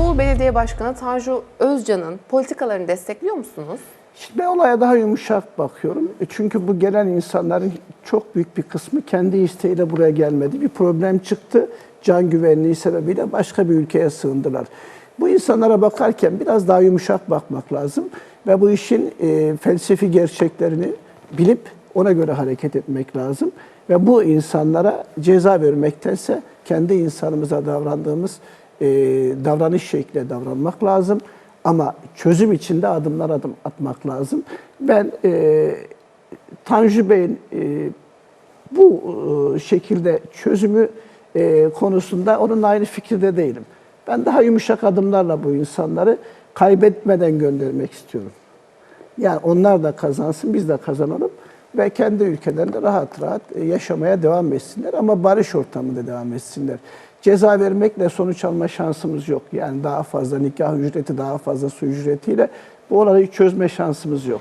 Belediye Başkanı Tanju Özcan'ın politikalarını destekliyor musunuz? Şimdi ben olaya daha yumuşak bakıyorum. E Çünkü bu gelen insanların çok büyük bir kısmı kendi isteğiyle buraya gelmedi. Bir problem çıktı. Can güvenliği sebebiyle başka bir ülkeye sığındılar. Bu insanlara bakarken biraz daha yumuşak bakmak lazım. Ve bu işin e, felsefi gerçeklerini bilip ona göre hareket etmek lazım. Ve bu insanlara ceza vermektense kendi insanımıza davrandığımız e, davranış şekle davranmak lazım. Ama çözüm içinde adımlar adım atmak lazım. Ben e, Tanju Bey'in e, bu e, şekilde çözümü e, konusunda onunla aynı fikirde değilim. Ben daha yumuşak adımlarla bu insanları kaybetmeden göndermek istiyorum. Yani onlar da kazansın, biz de kazanalım ve kendi ülkelerinde rahat rahat e, yaşamaya devam etsinler ama barış ortamında devam etsinler. Ceza vermekle sonuç alma şansımız yok. Yani daha fazla nikah ücreti, daha fazla su ücretiyle bu olayı çözme şansımız yok.